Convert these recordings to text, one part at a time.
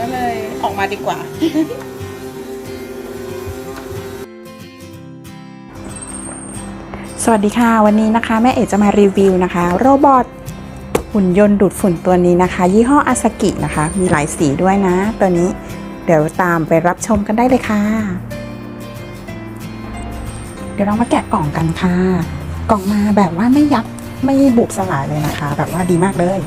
ก็เลยออกมาดีกว่า สวัสดีค่ะวันนี้นะคะแม่เอ๋จะมารีวิวนะคะ โรบอทหุ่นยนต์ดูดฝุ่นตัวนี้นะคะ ยี่ห้ออาสกินะคะ มีหลายสีด้วยนะ ตัวนี้เดี๋ยวตามไปรับชมกันได้เลยค่ะ เดี๋ยวเรามาแกะกล่องกันค่ะ กล่องมาแบบว่าไม่ยับไม่บุบสลายเลยนะคะ แบบว่าดีมากเลย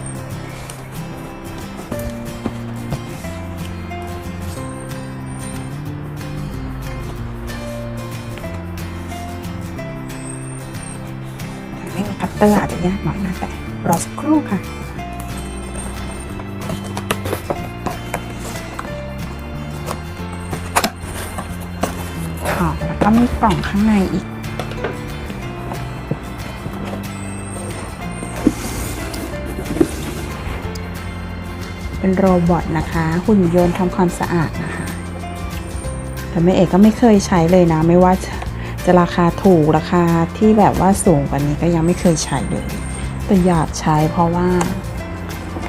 คัตเตอร์อาจจะยากหน่อยนะแต่รอสักครู่ค่ะอ๋อแล้วก็มีกล่องข้างในอีก เป็นโรบอทนะคะ หุ่นยนต์ทำความสะอาดนะคะ แต่แม่เอกก็ไม่เคยใช้เลยนะ ไม่ว่าจะ จะราคาถูกราคาที่แบบว่าสูงกว่านี้ก็ยังไม่เคยใช้เลย แต่อยากใช้เพราะว่า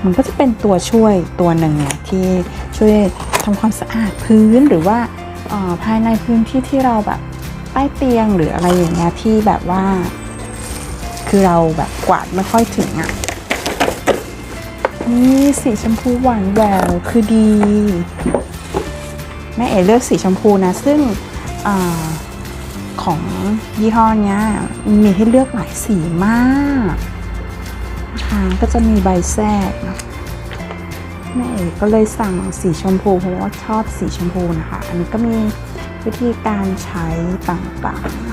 มันก็จะเป็นตัวช่วยตัวหนึ่งเนี่ยที่ช่วยทำความสะอาดพื้นหรือว่าออภายในพื้นที่ที่เราแบบใต้เตียงหรืออะไรอย่างเงี้ยที่แบบว่า คือเราแบบกวาดไม่ค่อยถึงอะ่ะนี่สีชมพูหวานแหววคือดี แม่เอ๋เลือกสีชมพูนะ ซึ่งอา ของยี่ห้อเนี้ยมีให้เลือกหลายสีมากค่ะก็จะมีใบแทรกนะแม่เอ๋ก็เลยสั่งสีชมพูเพราะว่าชอบสีชมพูนะคะ อันนี้ก็มีวิธีการใช้ต่างๆ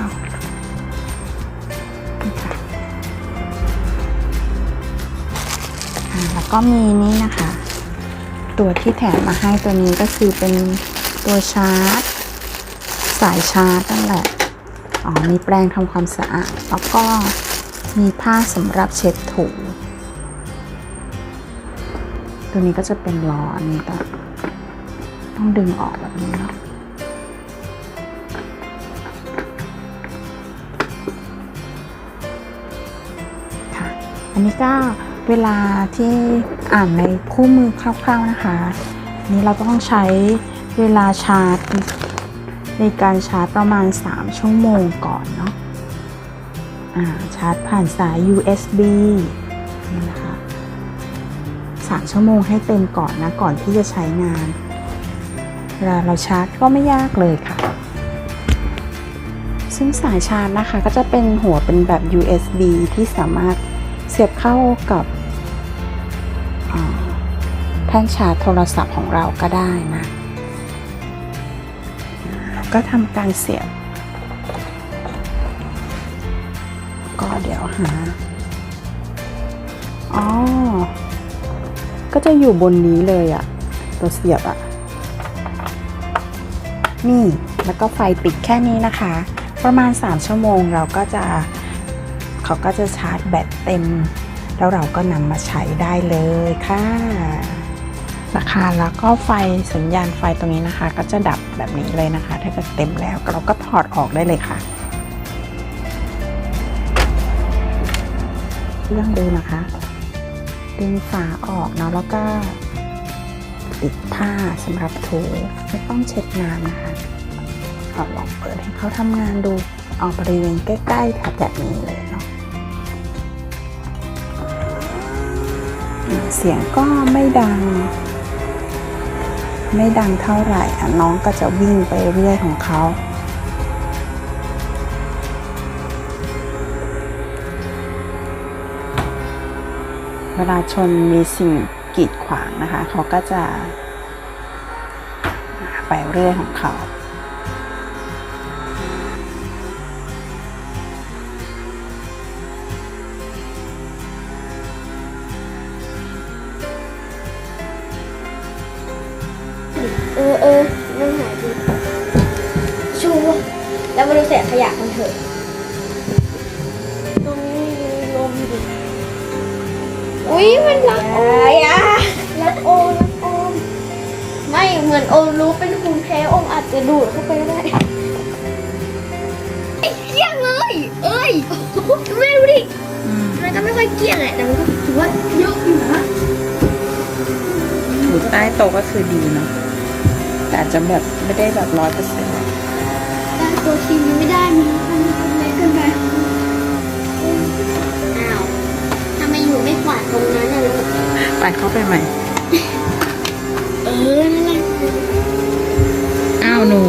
แล้วก็มีนี่นะคะ ตัวที่แถมมาให้ตัวนี้ก็คือเป็นตัวชาร์จ สายชาร์จนั่นแหละ อ๋อมีแปรงทำความสะอาด แล้วก็มีผ้าสำหรับเช็ดถูตัวนี้ก็จะเป็นล้อนี่ก็ต้องดึงออกแบบนี้เนาะค่ะ อันนี้ก็เวลาที่อ่านในคู่มือคร่าวๆนะคะ นี้เราต้องใช้เวลาชาร์จ ในการชาร์จประมาณ 3 ชั่วโมงก่อนเนาะอ่าชาร์จผ่านสาย USB นี่นะคะ3ชั่วโมงให้เต็มก่อนนะ ก่อนที่จะใช้งานเวลาเราชาร์จก็ไม่ยากเลยค่ะ ซึ่งสายชาร์จนะคะก็จะเป็นหัวเป็นแบบ USB ที่สามารถเสียบเข้ากับแท่นชาร์จโทรศัพท์ของเราก็ได้นะ ก็ทำการเสียบ ก็เดี๋ยวหา อ๋อ ก็จะอยู่บนนี้เลยอะตัวเสียบอะนี่แล้วก็ไฟติดแค่นี้นะคะ ประมาณ 3 ชั่วโมงเราก็จะเขาก็จะชาร์จแบตเต็ม แล้วเราก็นำมาใช้ได้เลยค่ะ ราคาแล้วก็ไฟสัญญาณไฟตรงนี้นะคะ ก็จะดับแบบนี้เลยนะคะ ถ้าเกิดเต็มแล้วเราก็ถอดออกได้เลยค่ะเรื่องดูนะคะ ดึงฝาออกเนาะแล้วก็ติดผ้าสำหรับถูไม่ต้องเช็ดน้ำนะคะเอาลองเปิดให้เขาทำงานดูเอาบริเวณใกล้ๆแถบแบบนี้เลยเนาะเสียงก็ไม่ดัง ไม่ดังเท่าไหร่น้องก็จะวิ่งไปเรื่อยของเขา เวลาชนมีสิ่งกีดขวางนะคะ เขาก็จะไปเรื่อยของเขา ถอะตรงนี้มีลมดิอุ้ยมันรักโออะรักโอรักโอม ไม่เหมือนโอมรู้เป็นภูมิแพ้โอมอาจจะดูดเข้าไปก็ได้ไอ้เกลี้ยงเลยเอ้ยไม่รู้ดิมันก็ไม่ค่อยเกลี้ยงแหละแต่มันก็ถือว่าเยอะอยู่นะหรือใต้โต๊ะก็คือดีเนาะแต่อาจจะแบบไม่ได้แบบร้อยเปอร์เซ็นต์ได้ตัวทีวี ตรงนั้นน่ะปัดเข้าไปใหม่ เออนั่นแหละอ้าวหนู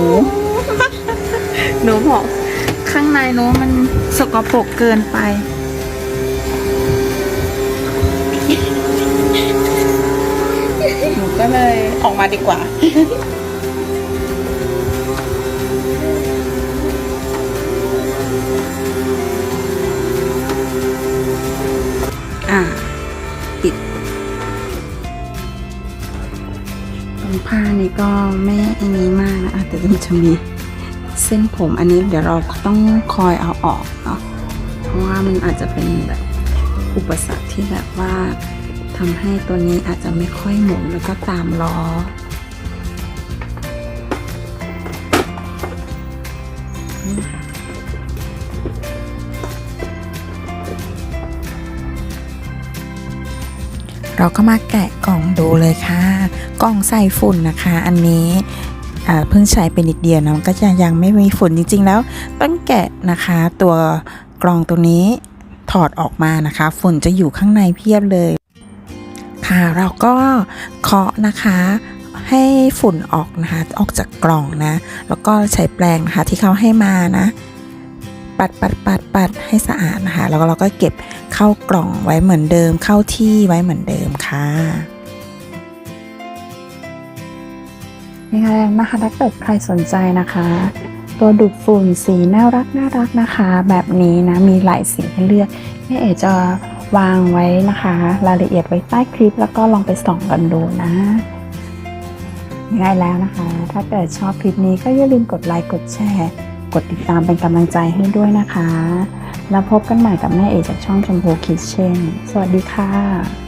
หนูบอก ข้างในหนูมันสกปรกเกินไป หนูก็เลยออกมาดีกว่าอ่า ผ้านี่ก็ไม่อันนี้มากนะอะแต่มันจะมีเส้นผมอันนี้เดี๋ยวเราต้องคอยเอาออกเนาะเพราะว่ามันอาจจะเป็นแบบอุปสรรคที่แบบว่าทำให้ตัวนี้อาจจะไม่ค่อยหมุนแล้วก็ตามล้อ เราก็มาแกะกล่องดูเลยค่ะ กล่องใส่ฝุ่นนะคะ อันนี้เพิ่งใช้ไปนิดเดียวนะมันก็จะยังไม่มีฝุ่นจริง ๆ แล้วต้องแกะนะคะ ตัวกล่องตัวนี้ถอดออกมานะคะ ฝุ่นจะอยู่ข้างในเพียบเลย ค่ะเราก็เคาะนะคะให้ฝุ่นออกนะคะ ออกจากกล่องนะ แล้วก็ใช้แปรงนะคะที่เขาให้มานะ ปัดปัดปัดปัดให้สะอาดนะคะ แล้วก็เราก็เก็บเข้ากล่องไว้เหมือนเดิม เข้าที่ไว้เหมือนเดิมค่ะยังไงนะคะถ้าเกิดใครสนใจนะคะ ตัวดูดฝุ่นสีน่ารักน่ารักนะคะ แบบนี้นะมีหลายสีให้เลือกแม่เอ๋จะวางไว้นะคะ รายละเอียดไว้ใต้คลิป แล้วก็ลองไปส่องกันดูนะยังไงแล้วนะคะ ถ้าเกิดชอบคลิปนี้ก็อย่าลืมกดไลค์กดแชร์ กดติดตามเป็นกำลังใจให้ด้วยนะคะ แล้วพบกันใหม่กับแม่เอจากช่องชมพูคิดเช่น สวัสดีค่ะ